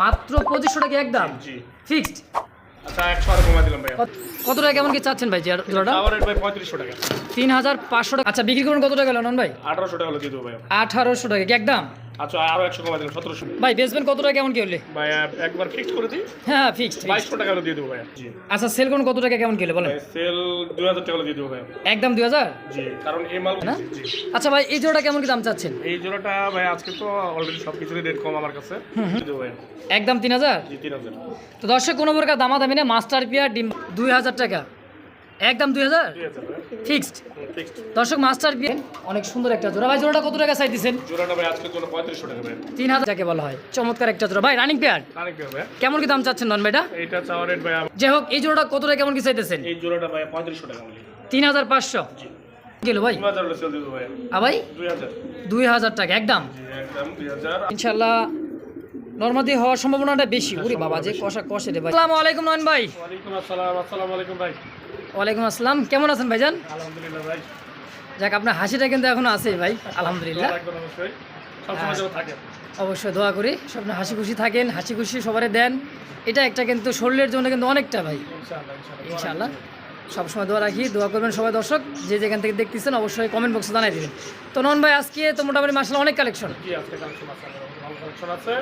মাত্র পঁচিশশো টাকা একদম। ফিক্সড। আচ্ছা কত টাকা কেমন কি চাচ্ছেন ভাই জোড়াটা? তিন হাজার পাঁচশো টাকা। আচ্ছা বিক্রি করুন কত টাকা নন ভাই? আঠারোশো টাকা আঠারোশো টাকা একদম? আচ্ছা আরও একশো দিলাম সতেরোশো। ভাই বেচবেন কত টাকা কেমন কি হলে? ভাইয়া একবার করে দিই। হ্যাঁ ফিক্সড বাইশশো টাকা দিয়ে দেবো ভাইয়া জি। আচ্ছা সেল করুন কত টাকা কেমন বলেন। সেল দুই হাজার টাকা দিয়ে দেবো ভাইয়া একদম দুই হাজার? জি কারণ এই মাল না? আচ্ছা ভাই এই জোড়াটা কেমন কি দাম চাচ্ছেন? এই জোড়াটা ভাই আজকে তো অলরেডি সব কিছুরই রেট কম আমার কাছে। একদম তিন হাজার? জি তিন হাজার। তো দর্শক কোনো প্রকার দামাদামি না মাস্টার পিয়ার ডিম দুই হাজার টাকা। একদম দুই হাজার? ভাইয়া ফিক্সড? দর্শক মাস্টার পিয়ার অনেক সুন্দর একটা জোড়া। ভাই জোড়াটা কত টাকা চাই দিচ্ছেন জোড়াটা ভাই আজকের জন্য পঁয়ত্রিশশো টাকা ভাইয়া তিন হাজার যাকে বলা হয়। চমৎকার একটা জোড়া। ভাই রানিং পেয়ার কেমন কি দাম চাচ্ছেন নন ভাইটা? যাই হোক এই জোড়াটা কত টাকা কেমন কি চাইতেছেন এই জোড়াটা ভাইয়া পঁয়ত্রিশশো টাকা তিন হাজার পাঁচশো? গেল ভাই? আ ভাই। দুই হাজার। টাকা একদম? ইনশাল্লাহ নর্মাদি হওয়ার সম্ভাবনাটা বেশি। ওরে বাবা যে কষা কষে রে ভাই। আসসালামু আলাইকুম নয়ন ভাই। ওয়ালাইকুম আসসালাম আসসালামু আলাইকুম ভাই। ওয়ালাইকুম আসসালাম। কেমন আছেন ভাইজান? আলহামদুলিল্লাহ ভাই। যাক আপনার হাসিটা কিন্তু এখনও আছে ভাই আলহামদুলিল্লাহ। অবশ্যই। দোয়া করি সব হাসি খুশি থাকেন হাসি খুশি সবারে দেন। এটা একটা কিন্তু শরীরের জন্য কিন্তু অনেকটা ভাই। ইনশাআল্লাহ। সবসময় দোয়া রাখি দোয়া করবেন সবাই দর্শক যে যেখান থেকে দেখতেছেন অবশ্যই কমেন্ট বক্সে জানাই দিবেন। তো নন ভাই আজকে তো মোটামুটি মাসাল অনেক কালেকশন কালেকশন আছে ভালো কালেকশন আছে।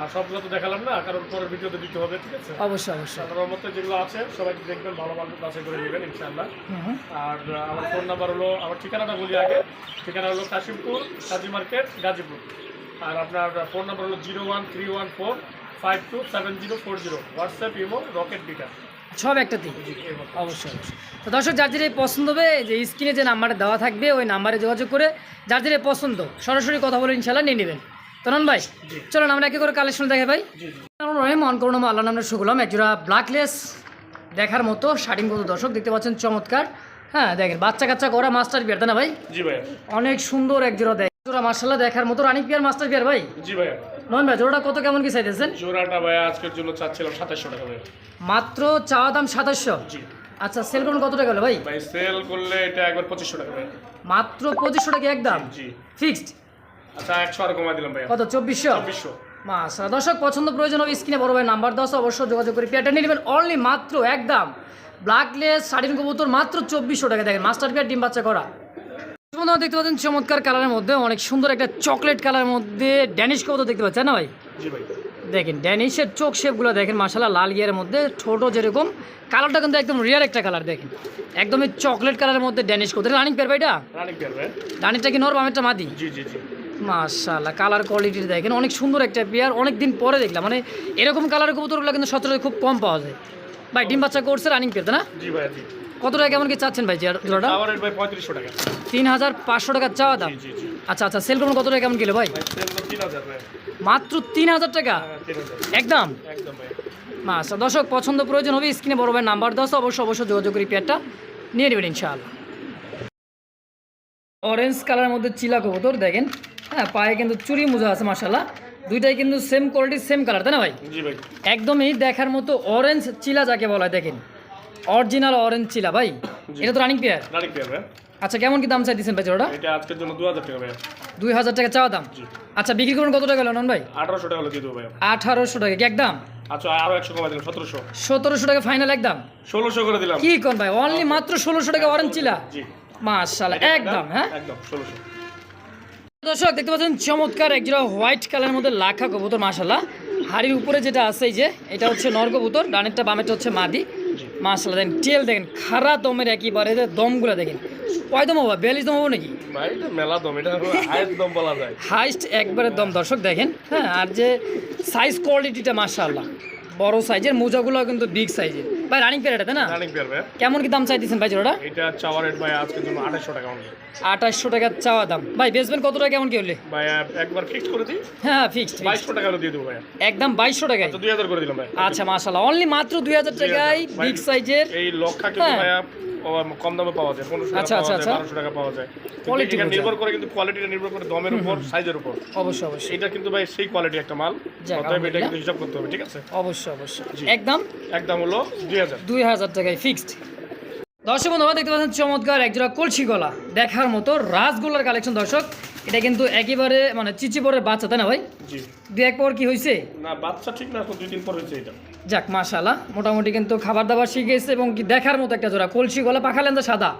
আর সবগুলো তো দেখালাম না কারণ পরের ভিডিওতে দিতে হবে ঠিক আছে? অবশ্যই অবশ্যই। সাধারণ মধ্যে যেগুলো আছে সবাই দেখবেন ভালো ভালো বাছাই করে নেবেন ইনশাআল্লাহ। আর আমার ফোন নাম্বার হলো আমার ঠিকানাটা বলি আগে। ঠিকানা হলো কাশিমপুর কাজী মার্কেট গাজীপুর। আর আপনার ফোন নাম্বার হলো zero one three one four five two seven zero four zero WhatsApp imo Rocket bKash সব একটাতেই। অবশ্যই অবশ্যই। তো দর্শক যার যেটা পছন্দ হবে যে স্ক্রিনে যে নাম্বারটা দেওয়া থাকবে ওই নাম্বারে যোগাযোগ করে যার যেটা পছন্দ সরাসরি কথা বলে ইনশাল্লাহ নিয়ে নেবেন। তো নন ভাই। চলুন আমরা একে করে কালেকশন দেখে ভাই। রহিম অন করুন আল্লাহ নামের শুকলাম একজোড়া ব্ল্যাকলেস দেখার মতো শাড়িং মতো দর্শক দেখতে পাচ্ছেন চমৎকার। হ্যাঁ দেখেন বাচ্চা কাচ্চা করা মাস্টার বিয়ার তাই না ভাই? জি অনেক সুন্দর এক জোড়া দেয়। জোড়া মার্শাল্লাহ দেখার মতো রানিক পিয়ার মাস্টার বিয়ার ভাই? জি ভাইয়া। নন ভাই জোড়াটা কত কেমন কি চাইতেছেন? জোড়াটা ভাইয়া আজকের জন্য চাচ্ছিলাম সাতাশশো টাকা ভাইয়া। মাত্র চাওয়া দাম সাতাশশো? জি। আচ্ছা সেল করুন কত টাকা হলো ভাই? ভাই সেল করলে এটা একবার পঁচিশশো টাকা ভাইয়া। মাত্র পঁচিশশো টাকা একদম? জি। ফিক্সড আচ্ছা একশো আর কমাই দিলাম ভাইয়া। কত চব্বিশশো? চব্বিশশো। মাসা দর্শক পছন্দ প্রয়োজন হবে স্ক্রিনে বড় ভাই নাম্বার দশ অবশ্যই যোগাযোগ করে পেয়ারটা নিয়ে নেবেন। অনলি মাত্র একদম। ব্ল্যাকলেস শাড়ির কবুতর মাত্র চব্বিশশো টাকা। দেখেন মাস্টার পেয়ার ডিম বাচ্চা করা। বন্ধুরা দেখতে পাচ্ছেন চমৎকার কালারের মধ্যে অনেক সুন্দর একটা চকলেট কালারের মধ্যে ড্যানিশ কবুতর দেখতে পাচ্ছেন না ভাই? দেখেন ড্যানিশের চোখ শেপগুলো দেখেন মাসালা লাল গিয়ারের মধ্যে ছোট যেরকম। কালারটা কিন্তু একদম রিয়ার একটা কালার দেখেন। একদমই চকলেট কালারের মধ্যে ড্যানিশ কবুতর। রানিং পেয়ার ভাইটা রানিং রানিংটা কি নর বামেরটা মাদি? মাশাআল্লাহ কালার কোয়ালিটি দেখেন অনেক সুন্দর একটা পেয়ার অনেক দিন পরে দেখলাম মানে এরকম কালারের কবুতরগুলো কিন্তু সচরাচর খুব কম পাওয়া যায়। ভাই ডিম বাচ্চা করছে রানিং পেতে না? জি ভাইয়া জি। কত টাকা কেমন কি চাচ্ছেন ভাই জোড়া- জোড়াটা? রেট ভাই পঁয়ত্রিশশো টাকা। তিন হাজার পাঁচশো টাকা চাওয়া দাম। আচ্ছা আচ্ছা সেল করুন কত টাকা কেমন কিলো ভাই? ভাই ভাই। মাত্র তিন হাজার টাকা? হ্যাঁ হাজার একদম? একদম ভাই। মাস দর্শক পছন্দ প্রয়োজন হবে স্ক্রিনে বড় ভাই নাম্বার দশ অবশ্যই অবশ্যই যোগাযোগ করি পেয়ারটা নিয়ে নেবেন ইনশাআল্লাহ। অরেঞ্জ কালারের মধ্যে চিলা কবুতর দেখেন। হ্যাঁ পায়ে কিন্তু চুরি মোজা আছে মাসাল্লাহ দুইটাই কিন্তু সেম কোয়ালিটির সেম কালার তাই না ভাই? জি ভাই। একদমই দেখার মতো অরেঞ্জ চিলা যাকে বলা হয় দেখেন। অরিজিনাল অরেঞ্জ চিলা ভাই। এটা তো রানিং পেয়ার রানিং পেয়ার ভাই। আচ্ছা কেমন কি দাম চাই দিচ্ছেন ভাই জোড়াটা? এটা আজকের জন্য দু হাজার টাকা ভাই। দুই হাজার টাকা চাওয়া দাম? জি। আচ্ছা বিক্রি করুন কত টাকা হলো নন ভাই? আঠারোশো টাকা হলে দিয়ে দেবো ভাই। আঠারোশো টাকা কি একদম? আচ্ছা আরও একশো কমাই দিলাম সতেরোশো। সতেরোশো টাকা ফাইনাল একদম? ষোলোশো করে দিলাম। কি কোন ভাই? অনলি মাত্র ষোলোশো টাকা অরেঞ্জ চিলা? জি। মাশাল্লাহ একদম হ্যাঁ? একদম ষোলোশো। দর্শক দেখতে পাচ্ছেন চমৎকার একজোড়া হোয়াইট কালারের মধ্যে লাখা কবুতর মাশাল্লাহ হাড়ির উপরে যেটা আছে এই যে এটা হচ্ছে নর কবুতর ডানেরটা বামেরটা হচ্ছে মাদি। জি মাশাল্লাহ দেখেন টেল দেখেন খারা দমের একেবারে যে দমগুলো দেখেন। কয় দম হব বিয়াল্লিশ দম হব নাকি? মেলা দম এটা দম বলা যায়। হাইস্ট একবারে দম দর্শক দেখেন হ্যাঁ আর যে সাইজ কোয়ালিটিটা মাশাল্লাহ বড় সাইজের মোজাগুলো কিন্তু বিগ সাইজের। ভাই রানিং পেয়ার এটা না? রানিং পেয়ার ভাই কেমন কি দাম চাইতেছেন ভাই জোড়াটা? এটা চাওয়া রেট ভাই আজকে জন্য 2800 টাকা অনলি 2800 টাকা চাওয়া দাম। ভাই বেসবেন কত টাকা কেমন কি হলে? ভাই একবার ফিক্স করে দিই? হ্যাঁ ফিক্সড 2200 টাকা করে দিয়ে দেব ভাই একদম 2200 টাকা দুই হাজার করে দিলাম ভাই আচ্ছা মাশাআল্লাহ। অনলি মাত্র দুই হাজার টাকায় ভাই, বিগ সাইজের। এই লক্ষা কি হ্যাঁ। কম দামে পাওয়া যায় পনেরোশো টাকা আচ্ছা, পাওয়া আচ্ছা, যায় আচ্ছা। বারোশো টাকা পাওয়া যায়। বোঝা। নির্ভর করে কিন্তু কোয়ালিটিটা নির্ভর করে দমের উপর সাইজের উপর। অবশ্যই অবশ্যই। এটা কিন্তু ভাই সেই কোয়ালিটি একটা মাল। অতএব এটা কিন্তু হিসাব করতে হবে ঠিক আছে? অবশ্যই অবশ্যই। একদম একদম হলো দুই হাজার। দুই হাজার টাকায় ফিক্সড দর্শক বন্ধুরা দেখতে পাচ্ছেন চমৎকার একজোড়া কলসি গলা। দেখার মতো রাসগোল্লার কালেকশন দর্শক। এটা কিন্তু একেবারে মানে চিচি পরে বাচ্চা তাই না ভাই? জি। দু এক পর কি হয়েছে না বাচ্চা ঠিক না দুই দিন পর হয়েছে এটা। যাক মাশাল্লাহ মোটামুটি কিন্তু খাবার দাবার শিখে শিখেছে এবং কি দেখার মতো একটা জোড়া। কলসি গলা পাখালেন তো সাদা।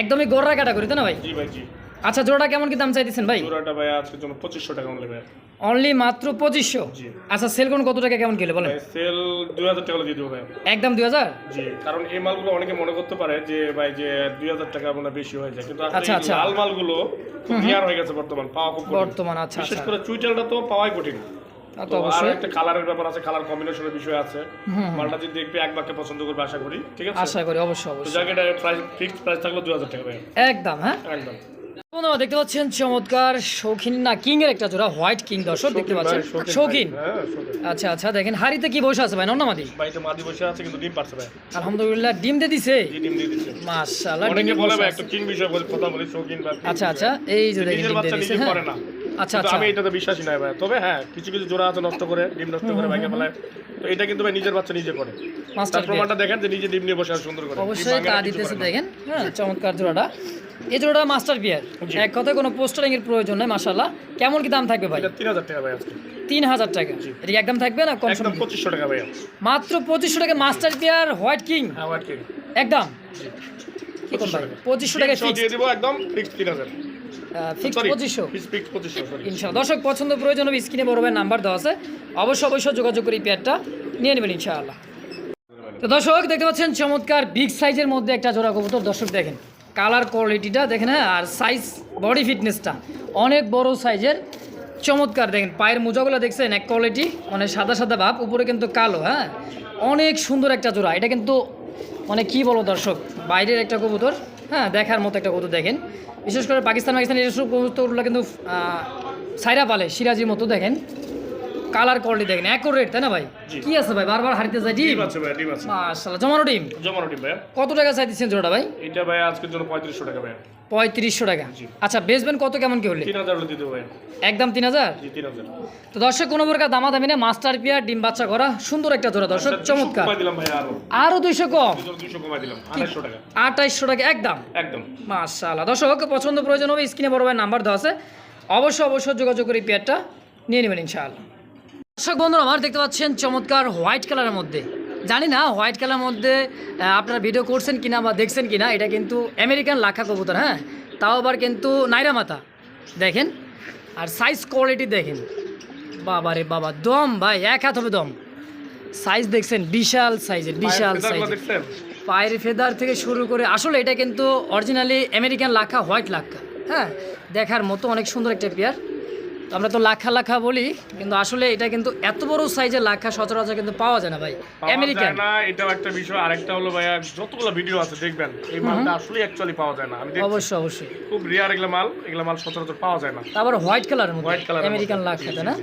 একদমই একদমই কাটা করি তাই না ভাই? জি ভাই জি। আচ্ছা জোড়াটা কেমন কি দাম চাইতেছেন ভাই? জোড়াটা ভাই আজকের জন্য পঁচিশশো টাকা মূল্য ভাই অনলি মাত্র পঁচিশশো? জি। আচ্ছা সেল কোন কত টাকা কেমন কিলো বলেন? সেল দুই হাজার টাকা দিয়ে দেবো ভাই একদম দুই হাজার? জি কারণ এই মালগুলো অনেকে মনে করতে পারে যে ভাই যে দুই হাজার টাকা মনে বেশি হয়ে যায়। কিন্তু আসলে আচ্ছা, আচ্ছা। লাল মালগুলো খুব রেয়ার হয়ে গেছে বর্তমান পাওয়া খুব বর্তমান আচ্ছা বিশেষ আচ্ছা। করে চুইটালটা তো পাওয়াই কঠিন। তা তো তো আর অবশ্যই। একটা কালারের ব্যাপার আছে কালার কম্বিনেশনের বিষয় আছে। মালটা যদি দেখবে এক বাক্যে পছন্দ করবে আশা করি। ঠিক আছে? আশা করি অবশ্যই অবশ্যই। জায়গাটা প্রাইস ফিক্সড প্রাইস থাকল দুই হাজার টাকা ভাই একদম হ্যাঁ? একদম। বন্ধুরা দেখতে পাচ্ছেন চমৎকার শৌখিন না কিং এর একটা জোড়া হোয়াইট কিং দর্শক দেখতে পাচ্ছেন? শৌখিন হ্যাঁ আচ্ছা আচ্ছা দেখেন হাড়িতে কি বসে আছে ভাই? নন্নামাদি বাড়িতে মাদি বসে আছে কিন্তু ডিম পারছে ভাই। আলহামদুলিল্লাহ ডিম দিয়ে দিছে? ডিম দিয়ে দিছে। মাশাআল্লাহ অনেকে বলে ভাই। একটু কিং বিষয় কথা বলি শৌখিন আচ্ছা আচ্ছা এই যে দেখেন ডিম দিয়ে দিছে হ্যাঁ। আচ্ছা, আচ্ছা আমি এটাতে বিশ্বাসী নাই ভাই। তবে হ্যাঁ কিছু কিছু জোড়া আছে নষ্ট করে ডিম নষ্ট করে ভাইকে ফেলায়। তো এটা কিন্তু ভাই নিজের বাচ্চা নিজে করে। প্রমাণটা দেখেন যে নিজে ডিম নিয়ে বসে সুন্দর করে। অবশ্যই তা দিতেছে দেখেন হ্যাঁ চমৎকার জোড়াটা। এই জোড়াটা মাস্টার বিয়ার এক কথায় কোনো পোস্টারিং এর প্রয়োজন নাই মাশাআল্লাহ। কেমন কি দাম থাকবে ভাই? 3000 টাকা ভাই আজকে। 3000 টাকা। এটা একদম থাকবে না কম একদম টাকা ভাই মাত্র পঁচিশশো টাকা মাস্টার বিয়ার হোয়াইট কিং হ্যাঁ হোয়াইট কিং একদম পঁচিশশো টাকা। দিয়ে একদম ফিক্স 3000 ফিক্সড পঁচিশশো ইনশাল্লাহ দর্শক পছন্দ প্রয়োজন হবে স্ক্রিনে বড় ভাইয়ের নাম্বার দেওয়া আছে। অবশ্যই অবশ্যই যোগাযোগ করে এই পেয়ারটা নিয়ে নেবেন ইনশাআল্লাহ। তো দর্শক দেখতে পাচ্ছেন চমৎকার বিগ সাইজের মধ্যে একটা জোড়া কবুতর। দর্শক দেখেন কালার কোয়ালিটিটা দেখেন হ্যাঁ আর সাইজ বডি ফিটনেসটা অনেক বড় সাইজের চমৎকার দেখেন পায়ের মোজাগুলো দেখছেন এক কোয়ালিটি মানে সাদা সাদা ভাব উপরে কিন্তু কালো হ্যাঁ। অনেক সুন্দর একটা জোড়া। এটা কিন্তু মানে কি বলো দর্শক বাইরের একটা কবুতর। হ্যাঁ দেখার মতো একটা কবুতর দেখেন। বিশেষ করে পাকিস্তান পাকিস্তান এসব কবুতরগুলো কিন্তু সাইরা পালে, সিরাজির মতো দেখেন। কালার কোয়ালিটি দেখেন অ্যাকোরেট তাই না ভাই। কি আছে ভাই? বারবার হারিতে যায় ডিম আছে ভাই ডিম আছে। মাশাআল্লাহ জমানো ডিম? জমানো ডিম ভাই কত টাকা চাইতেছেন জোড়াটা ভাই? এটা ভাই আজকের জন্য পঁয়ত্রিশশো টাকা ভাই পঁয়ত্রিশশো টাকা। আচ্ছা বেচবেন কত কেমন কি হলে? তিন হাজার হলে দিয়ে দেবো ভাই একদম তিন হাজার? জি তিন হাজার। তো দর্শক কোনো প্রকার দামাদামি না মাস্টার পিয়ার ডিম বাচ্চা করা সুন্দর একটা জোড়া দর্শক চমৎকার। দিলাম ভাই আরও। আরও দুইশো কম? দুশো কমাই দিলাম আড়াইশো টাকা। আঠাইশশো টাকা একদম। একদম। মাশাআল্লাহ দর্শক পছন্দ প্রয়োজন হবে স্ক্রিনে বড় ভাইয়ের নাম্বার দেওয়া আছে। অবশ্যই অবশ্যই যোগাযোগ করে পেয়ারটা নিয়ে নেবেন ইনশাআল্লাহ। দর্শক বন্ধুরা আমার দেখতে পাচ্ছেন চমৎকার হোয়াইট কালারের মধ্যে। জানি না হোয়াইট কালারের মধ্যে আপনারা ভিডিও করছেন কিনা বা দেখছেন কিনা এটা কিন্তু আমেরিকান লাখা কবুতর হ্যাঁ? তাও আবার কিন্তু নাইরা মাথা। দেখেন আর সাইজ কোয়ালিটি দেখেন। বাবা রে বাবা দম ভাই এক হাত হবে দম। সাইজ দেখছেন বিশাল সাইজের বিশাল সাইজ পায়ের ফেদার থেকে শুরু করে আসলে এটা কিন্তু অরিজিনালি আমেরিকান লাখা হোয়াইট লাখা হ্যাঁ? দেখার মতো অনেক সুন্দর একটা পেয়ার আমরা তো লাখা লাখা বলি কিন্তু আসলে এটা কিন্তু এত বড় সাইজের লাখা সচরাচর কিন্তু পাওয়া যায় না ভাই। আমেরিকান না এটাও একটা বিষয়। আরেকটা হলো ভাইয়া যতগুলো ভিডিও আছে দেখবেন এই মালটা আসলে অ্যাকচুয়ালি পাওয়া যায় না। আমি অবশ্যই অবশ্যই। খুব রিয়ার এগুলো মাল এগুলো মাল সচরাচর পাওয়া যায় না। তারপর হোয়াইট কালারের মধ্যে হোয়াইট কালার আমেরিকান লাখা তাই না?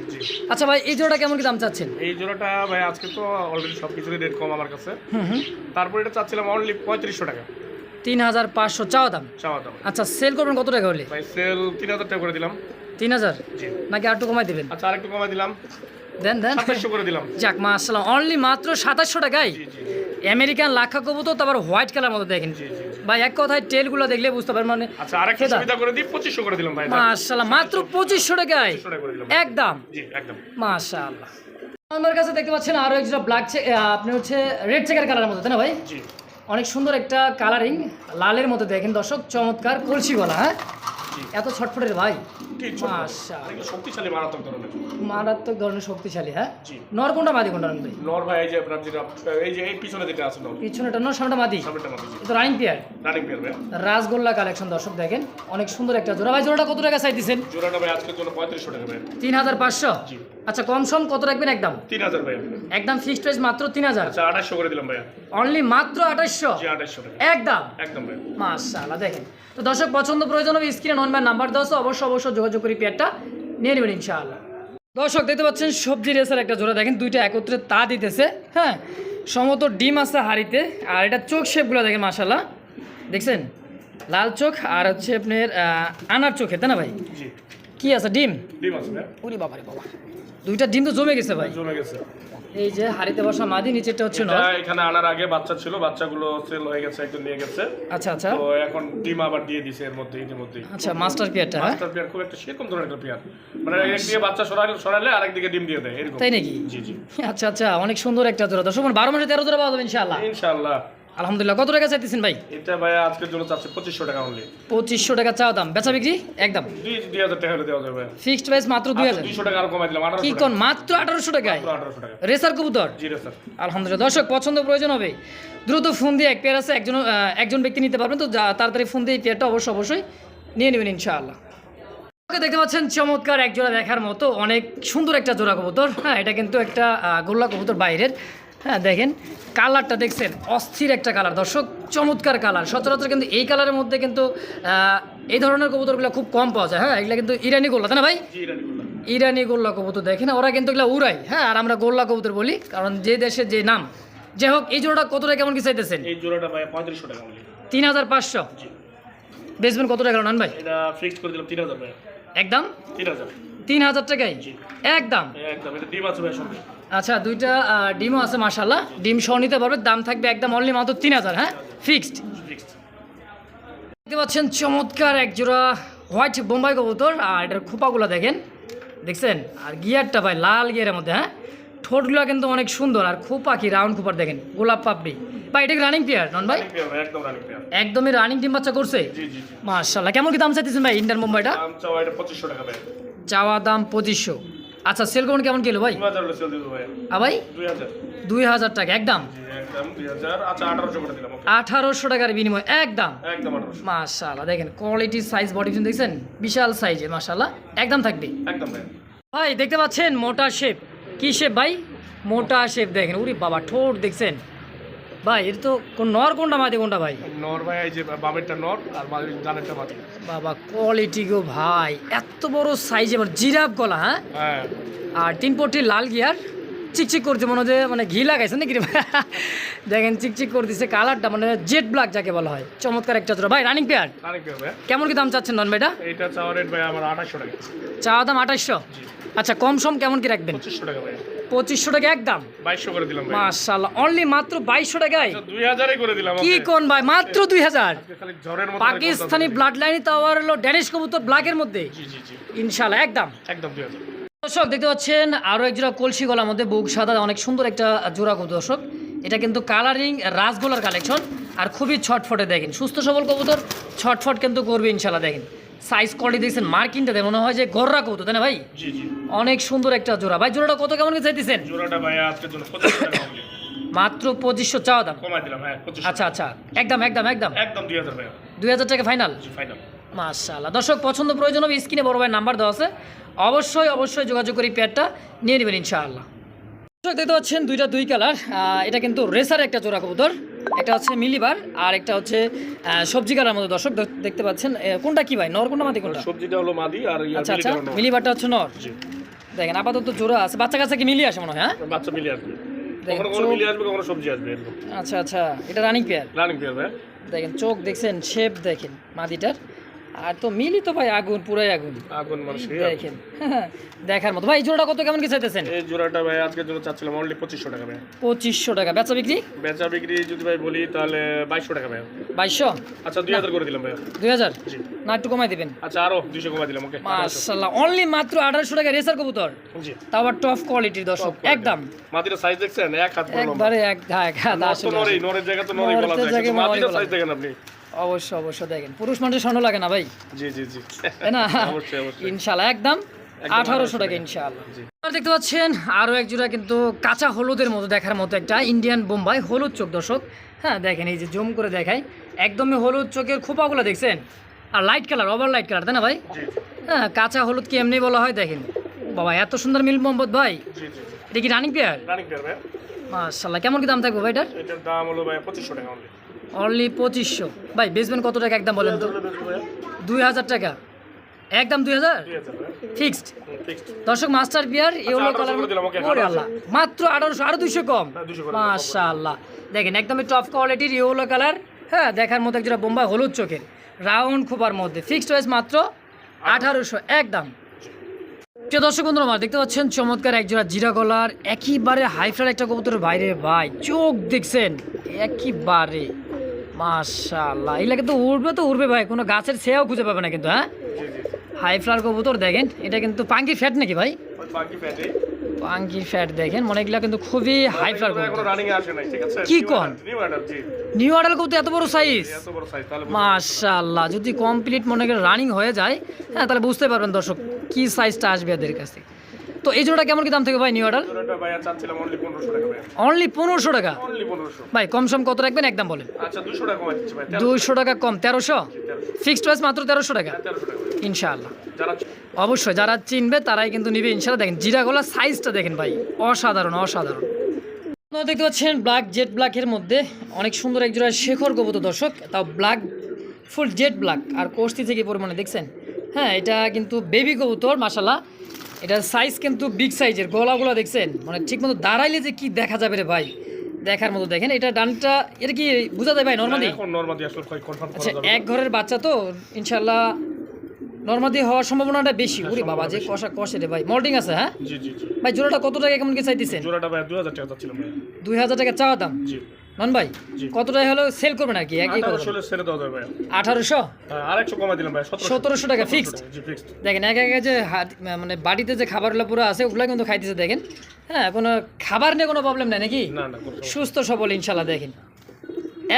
আচ্ছা ভাই এই জোড়াটা কেমন কি দাম চাচ্ছেন? এই জোড়াটা ভাই আজকে তো অলরেডি সব কিছুরই রেট কম আমার কাছে। তারপর এটা চাচ্ছিলাম অনলি পঁয়ত্রিশশো টাকা। তিন হাজার পাঁচশো চাওয়া দাম। চাওয়া দাম। আচ্ছা সেল করবেন কত টাকা হলে? ভাই সেল তিন হাজার টাকা করে দিলাম। তিন হাজার? নাকি আর একটু কমাই দেবেন? আচ্ছা আরেকটু কমাই দিলাম। দেন দেন। সাতাশশো করে দিলাম। যাক মা আসসালাম অনলি মাত্র সাতাশশো টাকায়? আমেরিকান লাখা কবুতর তারপর হোয়াইট কালার মতো দেখেন। ভাই এক কথায় টেলগুলো দেখলে বুঝতে পারবেন মানে আচ্ছা আরেকটা সুবিধা করে দিই পঁচিশশো করে দিলাম ভাই মাশাআল্লাহ মাত্র পঁচিশশো টাকায়। একদম। জি একদম। মাশাআল্লাহ। আমার কাছে দেখতে পাচ্ছেন আরও একটা ব্ল্যাক আপনি হচ্ছে রেড চেকার কালারের মতো তাই না ভাই? জি। অনেক সুন্দর একটা কালারিং লালের মতো দেখেন দর্শক চমৎকার কলসি গলা হ্যাঁ? এত ছটফটের ভাই। শক্তিশালী মারাত্মক ধরনের মারাত্মক ধরনের শক্তিশালী হ্যাঁ? জি। নর কোনটা মাদি কোনটা ভাই নর ভাই এই যে আপনার যেটা এই যে এই পিছনে যেটা আছে নর। পিছনেটা নর সামনেটা মাদি। সামনেটা মাদি এটা তো রানিং পেয়ার। রানিং পেয়ার ভাই। রাসগোল্লা কালেকশন দর্শক দেখেন। অনেক সুন্দর একটা জোড়া। ভাই জোড়াটা কত টাকা চাইতেছেন? জোড়াটা ভাই আজকের জন্য পঁয়ত্রিশশো টাকা ভাই। তিন হাজার পাঁচশো? জি। আচ্ছা কম সম কত রাখবেন একদম? তিন হাজার ভাই একদম ফিক্সড প্রাইস মাত্র তিন হাজার? আচ্ছা আঠাশশো করে দিলাম ভাইয়া। অনলি মাত্র আঠাশশো? একদম? একদম ভাই মাশাআল্লাহ দেখেন। তো দর্শক পছন্দ প্রয়োজন হবে স্ক্রিনে নন নাম্বার দেওয়া আছে অবশ্যই যোগাযোগ করি পেয়ারটা নিয়ে নেবেন ইনশাআল্লাহ। দর্শক দেখতে পাচ্ছেন সবজি রেসের একটা জোড়া। দেখেন দুইটা একত্রে তা দিতেছে হ্যাঁ? সমত ডিম আছে হাড়িতে আর এটা চোখ শেপগুলো দেখেন মাশাআল্লাহ। দেখছেন? লাল চোখ আর হচ্ছে আপনার আনার চোখে তাই না ভাই? জি। কি আছে ডিম? ডিম আছে বাবা রে বাবা। দুইটা ডিম তো জমে গেছে ভাই। জমে গেছে। এই যে হাড়িতে বসা মাদি নিচেরটা হচ্ছে নর এখানে আনার আগে বাচ্চা ছিল বাচ্চাগুলো সেল হয়ে গেছে একজন নিয়ে গেছে। আচ্ছা আচ্ছা। তো এখন ডিম আবার দিয়ে দিছে এর মধ্যে ইতিমধ্যেই। আচ্ছা মাস্টার পেয়ারটা হ্যাঁ? মাস্টার পেয়ার খুব একটা সেরকম ধরনের একটা পেয়ার। মানে এক দিকে বাচ্চা সরালে সরালে আরেক দিকে ডিম দিয়ে দেয় এরকম। তাই নাকি? জি জি। আচ্ছা আচ্ছা অনেক সুন্দর একটা জোড়া। দর্শক মানে বারো মাসে তেরো জোড়া পাওয়া যাবে ইনশাআল্লাহ। ইনশাআল্লাহ। আলহামদুলিল্লাহ কত টাকা চাইতেছেন ভাই? এটা ভাই আজকের জন্য চাচ্ছে পঁচিশশো টাকা অনলি পঁচিশশো টাকা চাওয়া দাম। বেচা বিক্রি? একদম। দুই হাজার টাকা দেওয়া যাবে ফিক্সড প্রাইস মাত্র দুই হাজার। দুইশো টাকা আরও কমাই দিলাম কি কোন মাত্র আঠারোশো টাকায়? টাকা আঠারোশো টাকা। রেসার কবুতর? জি রে স্যার আলহামদুলিল্লাহ। দর্শক পছন্দ প্রয়োজন হবে। দ্রুত ফোন দিয়ে এক পেয়ার আছে একজন একজন ব্যক্তি নিতে পারবেন তো তাড়াতাড়ি ফোন দিয়ে এই পেয়ারটা অবশ্যই অবশ্যই নিয়ে নেবেন ইনশাআল্লাহ। ওকে দেখতে পাচ্ছেন চমৎকার এক জোড়া দেখার মতো অনেক সুন্দর একটা জোড়া কবুতর। হ্যাঁ এটা কিন্তু একটা গোল্লা কবুতর বাইরের। হ্যাঁ দেখেন কালারটা দেখছেন অস্থির একটা কালার। দর্শক চমৎকার কালার। সচরাচর কিন্তু এই কালারের মধ্যে কিন্তু এই ধরনের কবুতরগুলো খুব কম পাওয়া যায়। হ্যাঁ এগুলো কিন্তু ইরানি গোল্লা তাই না ভাই? ইরানি গোল্লা। কবুতর দেখেন ওরা কিন্তু এগুলো উড়াই। হ্যাঁ আর আমরা গোল্লা কবুতর বলি কারণ যে দেশের যে নাম। যাই হোক এই জোড়াটা কত টাকা কেমন কি চাইতেছেন? এই জোড়াটা ভাই পঁয়ত্রিশশো টাকা তিন হাজার পাঁচশো। জি। বেচবেন কত টাকা নেন ভাই? এটা ফিক্সড করে দিলাম তিন হাজার ভাই। একদম? তিন হাজার। তিন হাজার টাকায় একদম? আচ্ছা দুইটা ডিমও আছে মাসাল্লাহ ডিম সহ নিতে পারবে দাম থাকবে একদম অনলি মাত্র তিন হাজার হ্যাঁ ফিক্সড দেখতে পাচ্ছেন চমৎকার এক জোড়া হোয়াইট বোম্বাই কবুতর। আর এটার খোপাগুলো দেখেন। দেখছেন? আর গিয়ারটা ভাই লাল গিয়ারের মধ্যে হ্যাঁ? ঠোঁটগুলো কিন্তু অনেক সুন্দর। আর খোপা কি রাউন্ড খোপার দেখেন। গোলাপ পাপড়ি। ভাই এটা রানিং পেয়ার নন ভাই? একদমই রানিং ডিম বাচ্চা করছে? মাশাল্লাহ কেমন কি দাম চাইতেছেন ভাই ইন্ডিয়ান এটা পঁচিশশো টাকা চাওয়া দাম পঁচিশশো। আচ্ছা সেল করুন কেমন কিলো ভাই? ভাই। আ ভাই? দুই হাজার। টাকা একদম? হাজার। আচ্ছা আঠারোশো টাকার বিনিময় একদম? মাশাল্লাহ দেখেন কোয়ালিটি সাইজ বডি দেখছেন? বিশাল সাইজে মাশাল্লাহ একদম থাকবে? ভাই। ভাই দেখতে পাচ্ছেন মোটা শেপ কি শেপ ভাই? মোটা শেপ দেখেন উরি বাবা ঠোঁট দেখছেন। ভাই এটা তো কোন নর কোনটা মাদি কোনটা ভাই? নর ভাই এই যে বামেরটা নর আর বামের ডানেরটা মাটি বাবা কোয়ালিটি গো ভাই এত বড় সাইজ এবার জিরাফ গলা হ্যাঁ? হ্যাঁ। আর তিন পট্টি লাল গিয়ার চিকচিক করছে মনে হচ্ছে মানে ঘি লাগাইছে নাকি? দেখেন চিকচিক করে দিচ্ছে কালারটা মানে জেড ব্ল্যাক যাকে বলা হয়। চমৎকার একটা জোড়া ভাই রানিং পেয়ার কেমন কি দাম চাচ্ছেন নন ভাইটা? এইটা চাওয়া রেট ভাই আমার আঠাশশো টাকা। চা দাম আঠাশশো আচ্ছা কম সম কেমন কি রাখবেন? পঁচিশশো টাকা ভাই পঁচিশশো টাকা একদম বাইশশো করে দিলাম মাশাল্লাহ অনলি মাত্র বাইশশো টাকায়? আচ্ছা, দুই হাজারই করে দিলাম কি কোন ভাই? মাত্র দুই হাজার? পাকিস্তানি ব্লাড লাইন তাও হলো ড্যানিশ কবুতর ব্ল্যাকের মধ্যে? ইনশাল্লাহ একদম একদম দুই হাজার। দর্শক দেখতে পাচ্ছেন আরও এক জোড়া কলসি গলার মধ্যে বুক সাদা অনেক সুন্দর একটা জোড়া কবুতর দর্শক। এটা কিন্তু কালারিং রাসগোলার কালেকশন আর খুবই ছটফটে দেখেন। সুস্থ সবল কবুতর ছটফট কিন্তু করবে ইনশাল্লাহ দেখেন। সাইজ কোয়ালিটি দেখছেন মার্কিনটা দেখেন মনে হয় যে গররা কবুতর তাই না ভাই? জি জি। অনেক সুন্দর একটা জোড়া। ভাই জোড়াটা কত কেমন চাইতেছেন? জোড়াটা ভাই জন্য পঁচিশশো মাত্র পঁচিশশো চাওয়া দাম? কমাই দিলাম হ্যাঁ আচ্ছা আচ্ছা। একদম একদম একদম? একদম দুই হাজার ভাই দুই হাজার টাকা ফাইনাল ফাইনাল মাশাআল্লাহ। দর্শক পছন্দ প্রয়োজন হবে স্ক্রিনে বড় ভাই নাম্বার দেওয়া আছে। অবশ্যই অবশ্যই যোগাযোগ করে পেয়ারটা নিয়ে নেবেন ইনশাআল্লাহ। দেখতে পাচ্ছেন দুইটা দুই কালার এটা কিন্তু রেসার একটা জোড়া কবুতর। একটা হচ্ছে মিলিবার আর একটা হচ্ছে সবজি কালার মতো। দর্শক দেখতে পাচ্ছেন কোনটা কি ভাই? নর কোনটা মাদি কোনটা? সবজিটা হলো মাদি আর আচ্ছা আচ্ছা মিলিবারটা। হচ্ছে নর? দেখেন আপাতত জোড়া আছে। বাচ্চা কাছে কি মিলি আসে মনে হয় হ্যাঁ? বাচ্চা মিলি আসবে। দেখেন, কখনো কখনো চোখ- আসবে কখনো সবজি আসবে আচ্ছা আচ্ছা এটা রানিং পেয়ার রানিং পেয়ার ভাই। দেখেন চোখ দেখছেন শেপ দেখেন মাদিটার। আর তো মিলি তো ভাই আগুন পুরাই আগুন। আগুন মানুষ দেখেন। দেখার মতো। ভাই জোড়াটা কত কেমন কি চাইতেছেন? এই জোড়াটা ভাই আজকের জন্য চাচ্ছিলাম অনলি পঁচিশশো টাকা ভাই পঁচিশশো টাকা। বেচা বিক্রি? বেচা বিক্রি যদি ভাই বলি তাহলে বাইশশো টাকা ভাই বাইশশো? আচ্ছা দুই হাজার করে দিলাম ভাই দুই হাজার? না একটু কমাই দিবেন। আচ্ছা আরও দুইশো কমাই দিলাম ওকে মার্শাল্লাহ অনলি মাত্র আঠারোশো টাকা রেসার কবুতর। জি। তাও আবার টপ কোয়ালিটির দর্শক একদম। মাটির সাইজ দেখছেন? এক হাত বড় একবারে এক হ্যাঁ হাত আসলে নরেই, নরের জায়গা তো নরেই বলা যায়, বলা size দেখেন আপনি। অবশ্যই অবশ্যই দেখেন পুরুষ মানুষের স্বর্ণ লাগে না ভাই? জি, জি, জি। তাই না? অবশ্যই, অবশ্যই। ইনশাল্লাহ একদম আঠারোশো টাকা 1800 ইনশাআল্লাহ। দেখতে পাচ্ছেন আরও এক জোড়া কিন্তু কাঁচা হলুদের মতো দেখার মতো একটা ইন্ডিয়ান বোম্বাই হলুদ চোখ দর্শক। হ্যাঁ দেখেন এই যে জুম করে দেখায় একদমই হলুদ চোখের খোপাগুলো দেখছেন? আর light colour over light colour তাই না ভাই? হ্যাঁ কাঁচা হলুদ কি এমনি বলা হয় দেখেন? বাবা এত সুন্দর মিল মোহাম্মদ ভাই। এটা কি রানিং পেয়ার। মাশাল্লাহ কেমন কি দাম থাকবে ভাই এটার? দাম হলো ভাই 2500 টাকা। অনলি পঁচিশশো। ভাই বেচবেন কত টাকা? একদম বলেন তো। দুই হাজার টাকা। একদম দুই হাজার। ফিক্সড দর্শক মাস্টার বিয়ার ইউলো কালার ওরে আল্লাহ। মাত্র আঠারোশো আরও দুইশো কম। হ্যাঁ, 200 মাশাআল্লাহ। দেখেন একদমই টপ কোয়ালিটির ইউলো কালার হ্যাঁ দেখার মতো একজোড়া বোম্বাই হলুদ চোখের। রাউন্ড খোপার মধ্যে। ফিক্সড ওয়েস মাত্র আঠারোশো একদম। প্রিয় দর্শক বন্ধুরা আমার দেখতে পাচ্ছেন চমৎকার একজোড়া জিরা কলার একইবারে হাইফ্লার একটা কবুতরের বাইরে। ভাই চোখ দেখছেন? একইবারে মাশাআল্লাহ। এগুলা কিন্তু উড়বে তো উড়বে ভাই কোনো গাছের ছেয়াও খুঁজে পাবে না কিন্তু হ্যাঁ? জি হাইফ্লার কবুতর দেখেন এটা কিন্তু পাঙ্কি ফ্যাট নাকি ভাই? পাঙ্কি ফ্যাট। দেখেন মনে এগুলা কিন্তু খুবই হাইফ্লার এখনও কবুতর। কি কোন? নিউ অর্ডার কবুতর এত বড় সাইজ মাশাআল্লাহ যদি কমপ্লিট মনে করেন রানিং হয়ে যায় হ্যাঁ তাহলে বুঝতে পারবেন দর্শক কি সাইজটা আসবে এদের কাছে তো এই জোড়াটা কেমন কি দাম থেকে ভাই নিউ অর্ডার অনলি পনেরোশো টাকা ভাই কম সম কত রাখবেন? একদম বলেন। আচ্ছা দুইশো টাকা কম তেরোশো? ফিক্সড প্রাইস মাত্র তেরোশো টাকা? ভাই। ইনশাআল্লাহ। অবশ্যই যারা চিনবে তারাই কিন্তু নিবে ইনশাআল্লাহ। দেখেন জিরা গলার সাইজটা দেখেন ভাই অসাধারণ অসাধারণ। আপনারা দেখতে পাচ্ছেন ব্ল্যাক জেট ব্ল্যাকের মধ্যে অনেক সুন্দর এক জোড়া শেখর কবুতর দর্শক। তাও ব্ল্যাক ফুল জেট ব্ল্যাক আর কোষ্টি থেকে পরিমাণে দেখছেন? হ্যাঁ এটা কিন্তু বেবি কবুতর মাসাল্লাহ এটার সাইজ কিন্তু বিগ সাইজের গলাগুলো দেখছেন? মানে ঠিক মতো দাঁড়াইলে যে কি দেখা যাবে রে ভাই? দেখার মতো দেখেন এটা ডানটা এটা কি বোঝা যায় ভাই নর্মালি এখন নর্মালি আসলে কনফার্ম আচ্ছা করা যাবে এক ঘরের বাচ্চা তো ইনশাল্লাহ নর্মাদি হওয়ার সম্ভাবনাটা বেশি। ওরে বাবা যে কষা কষে রে ভাই। মল্টিং আছে হ্যাঁ? জি জি জি। ভাই জোড়াটা কত টাকা কেমন কি চাইতেছেন? জোড়াটা ভাই দু হাজার টাকা চাচ্ছিলাম ভাই দুই হাজার টাকা চাওয়া দাম? জি। নন ভাই। কত টাকা হলো? সেল করবেন আর কি একই কথা দেওয়া যাবে। ভাই আঠারোশো আর একশো কমাই দিলাম ভাই সতেরোশো। সতেরোশো টাকা ফিক্সড দেখেন এক এক যে মানে বাড়িতে যে খাবারগুলো পুরো আছে ওগুলো কিন্তু খাইতেছে দেখেন। হ্যাঁ কোনো খাবার নিয়ে কোনো প্রবলেম নাই নাকি? না না সুস্থ সবল ইনশাল্লাহ দেখেন।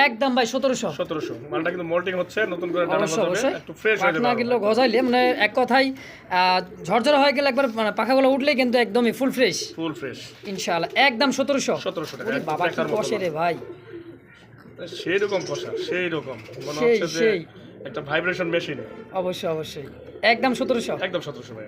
একদম ভাই সতেরোশো। সতেরোশো। মালটা কিন্তু মোল্টিং হচ্ছে নতুন করে গজাবে, একটু ফ্রেশ হয়ে যাবে গিলো গজাইলে মানে এক আহ, হয়ে গেলে একবার মানে পাখাগুলো উঠলে কিন্তু একদমই ফুল ফ্রেশ ফুল ফ্রেশ ইনশাআল্লাহ একদম সতেরোশো। সতেরোশো টাকা বাবা কি কষে রে ভাই। সেই রকম সেই রকম মনে হচ্ছে যে একটা ভাইব্রেশন মেশিন অবশ্যই অবশ্যই। একদম সতেরোশো। একদম সতেরোশো ভাই